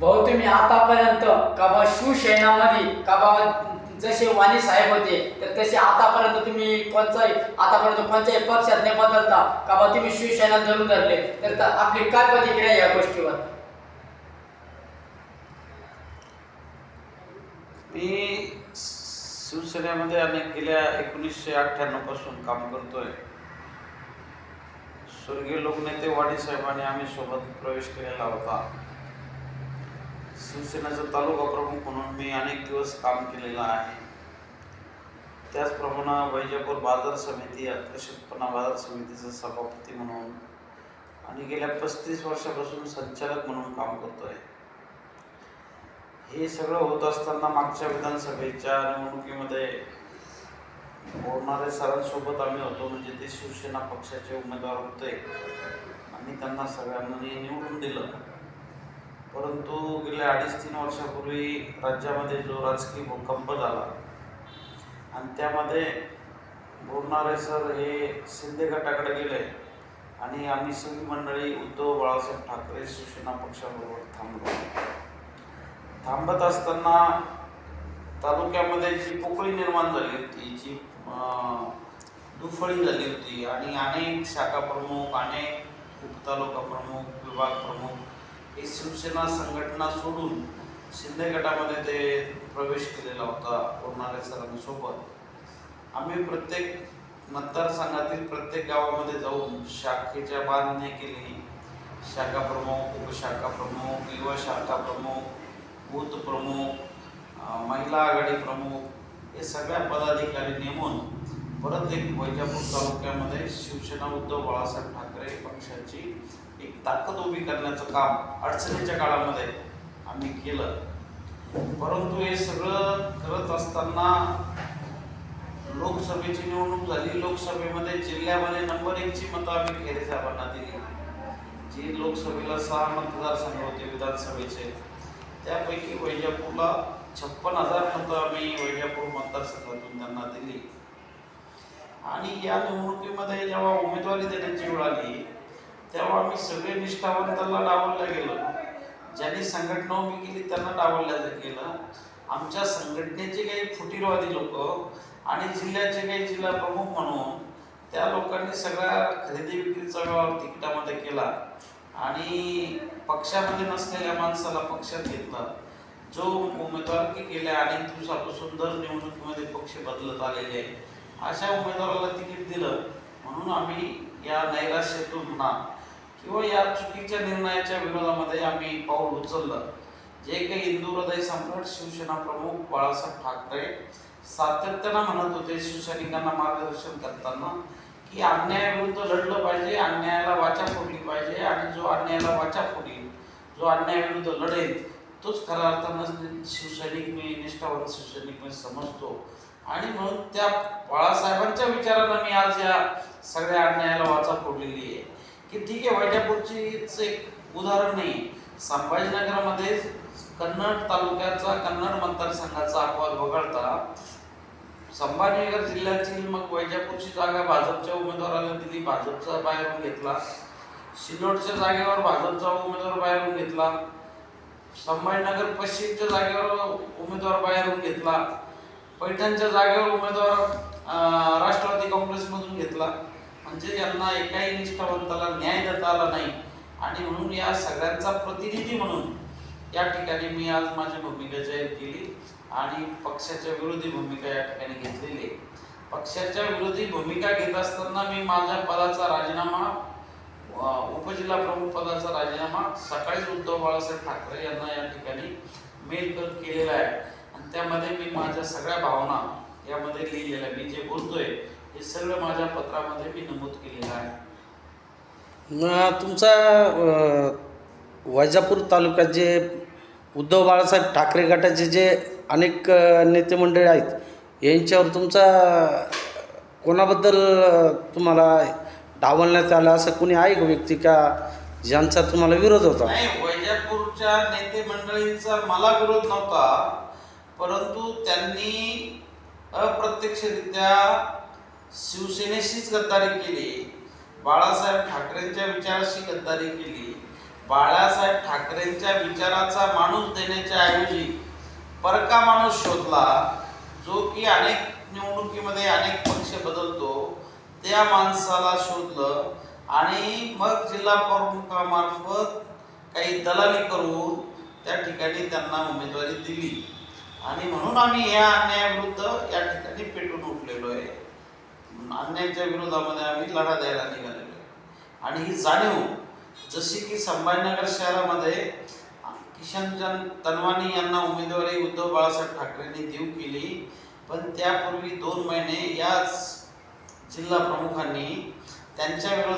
भाऊ तुम्ही आतापर्यंत का बा शिवसेनामध्ये का बा जसे वाणी साहेब होते तर तसे आतापर्यंत तुम्ही कोणताही आतापर्यंत कोणत्याही पक्षात नाही बदलता. का बा तुम्ही शिवसेना धरून धरले तर आपली काय प्रतिक्रिया या गोष्टीवर? मी शिवसेनेमध्ये अनेक गेल्या एकोणीसशे अठ्ठ्याण्णवपासून काम करतोय. स्वर्गीय लोकनेते वाणी साहेबांनी आम्ही सोबत प्रवेश केलेला होता. शिवसेनेचा तालुका प्रमुख म्हणून मी अनेक दिवस काम केलेलं आहे. त्याचप्रमाणे वैजापूर बाजार समिती आकर्षकपणा बाजार समितीचा सभापती म्हणून आणि गेल्या पस्तीस वर्षापासून संचालक म्हणून काम करतोय. हे सगळं होत असताना मागच्या विधानसभेच्या निवडणुकीमध्ये बोलणारे सरांसोबत आम्ही होतो म्हणजे ते शिवसेना पक्षाचे उमेदवार होते. आणि त्यांना सगळ्यांना निवडून दिलं. परंतु गेल्या अडीच तीन वर्षापूर्वी राज्यामध्ये जो राजकीय भूकंप झाला आणि त्यामध्ये बोलणारे सर हे शिंदे गटाकडे गेले आणि आम्ही सगळी मंडळी उद्धव बाळासाहेब ठाकरे शिवसेना पक्षाबरोबर थांबलो. थांबत असताना तालुक्यामध्ये जी पोकळी निर्माण झाली होती जी दुफळी झाली होती आणि अनेक शाखा प्रमुख अनेक उपतालुका प्रमुख विभाग प्रमुख ही शिवसेना संघटना सोडून शिंदे गटामध्ये ते प्रवेश केलेला होता कोरणारे सरांसोबत आम्ही प्रत्येक मतदारसंघातील प्रत्येक गावामध्ये जाऊन शाखेच्या बांधणी केली. शाखा प्रमुख उपशाखा प्रमुख युवा शाखा प्रमुख बूथ प्रमुख महिला आघाडी प्रमुख हे सगळ्या पदाधिकारी नेमून परत एक वैजापूर तालुक्यामध्ये शिवसेना उद्धव बाळासाहेब ठाकरे पक्षाची एक ताकद उभी करण्याचं काम अडचणीच्या काळामध्ये आम्ही केलं. परंतु हे सगळं करत असताना लोकसभेची निवडणूक झाली. लोकसभेमध्ये जिल्ह्यामध्ये नंबर एकची मतं आम्ही खेरे साहेबांना दिली. जी लोकसभेला सहा मतदारसंघ होते विधानसभेचे त्यापैकी वैजापूरला छप्पन हजार मतं आम्ही वैजापूर मतदारसंघातून त्यांना दिली. आणि या निवडणुकीमध्ये जेव्हा उमेदवारी देण्याची वेळ आली तेव्हा आम्ही सगळे निष्ठावंतांना डावललं गेलं. ज्यांनी संघटना उभी केली त्यांना डावललं गेलं आमच्या संघटनेचे काही फुटीरवादी लोक आणि जिल्ह्याचे काही जिल्हा प्रमुख म्हणून त्या लोकांनी सगळ्या खरेदी विक्रीचा व्यवहार तिकिटामध्ये केला. आणि पक्षामध्ये नसलेल्या माणसाला पक्षात घेतलं. जो उमेदवार की गेल्या अनेक दिवसापासून दर निवडणुकीमध्ये पक्ष बदलत आलेले. आहे अशा उमेदवाराला तिकीट दिलं. म्हणून आम्ही या नैराश्यातून म्हणा किंवा या चुकीच्या निर्णयाच्या विरोधामध्ये आम्ही पाऊल उचललं. जे काही हिंदू हृदय सम्राट शिवसेना प्रमुख बाळासाहेब ठाकरे सातत्यानं म्हणत होते शिवसैनिकांना मार्गदर्शन करताना की अन्यायाविरुद्ध लढलं पाहिजे अन्यायाला वाचा फोडली पाहिजे आणि जो अन्यायाला वाचा फोडील जो अन्यायाविरुद्ध लढेल तोच खऱ्या अर्थानं शिवसैनिक मी निष्ठावंत शिवसैनिक मी समजतो. आणि म्हणून त्या बाळासाहेबांच्या विचारानं मी आज या सगळ्या अन्यायाला वाचा फोडलेली आहे. की ठीक आहे वैजापूरचीच एक उदाहरण नाही संभाजीनगरामध्ये कन्नड तालुक्याचा कन्नड मतदारसंघाचा अपवाद वगळता संभाजीनगर जिल्ह्यातील मग वैजापूरची जागा भाजपच्या उमेदवाराला दिली भाजपचा बाहेरून घेतला. सिल्लोडच्या जागेवर भाजपचा उमेदवार बाहेरून घेतला. संभाजीनगर पश्चिमच्या जागेवर उमेदवार बाहेरून घेतला. पैठणच्या जागेवर उमेदवार राष्ट्रवादी म्हणजे यांना एकाही निष्ठावंताला न्याय देता आला नाही. आणि म्हणून या सगळ्यांचा प्रतिनिधी म्हणून या ठिकाणी मी आज माझी भूमिका जाहीर केली आणि पक्षाच्या विरोधी भूमिका या ठिकाणी घेतलेली. आहे पक्षाच्या विरोधी भूमिका घेत असताना मी माझ्या पदाचा राजीनामा उपजिल्हा प्रमुख पदाचा राजीनामा सकाळीच उद्धव बाळासाहेब ठाकरे यांना या ठिकाणी मेल कर केलेला आहे. आणि त्यामध्ये मी माझ्या सगळ्या भावना यामध्ये लिहिलेल्या मी जे बोलतोय हे सगळं माझ्या पत्रामध्ये मी नमूद केलेलं आहे. तुमचा वैजापूर तालुक्यात जे उद्धव बाळासाहेब ठाकरे गटाचे जे अनेक नेते मंडळी आहेत यांच्यावर तुमचा कोणाबद्दल तुम्हाला डावलण्यात आलं असं कोणी आहे का व्यक्ती का ज्यांचा तुम्हाला विरोध होता? नाही वैजापूरच्या नेते मंडळींचा मला विरोध नव्हता परंतु त्यांनी अप्रत्यक्षरित्या शिवसेनेशीच गद्दारी केली. बाळासाहेब ठाकरेंच्या विचाराशी गद्दारी केली. बाळासाहेब ठाकरेंच्या विचाराचा माणूस देण्याच्या ऐवजी परका माणूस शोधला जो की अनेक निवडणुकीमध्ये अनेक पक्ष बदलतो त्या माणसाला शोधलं आणि मग जिल्हा प्रमुखामार्फत काही दलाली करून त्या ठिकाणी त्यांना उमेदवारी दिली. आणि म्हणून आम्ही या अन्यायाविरुद्ध या ठिकाणी पेटू अन्यायाच्या विरोधामध्ये आम्ही लढा द्यायला निघालेलो आणि ही जाणीव जशी की संभाजीनगर शहरामध्ये किशनचंद तनवानी यांना उमेदवारी उद्धव बाळासाहेब ठाकरेंनी देऊ केली पण त्यापूर्वी दोन महिने याच जिल्हा प्रमुखांनी त्यांच्या विरोधात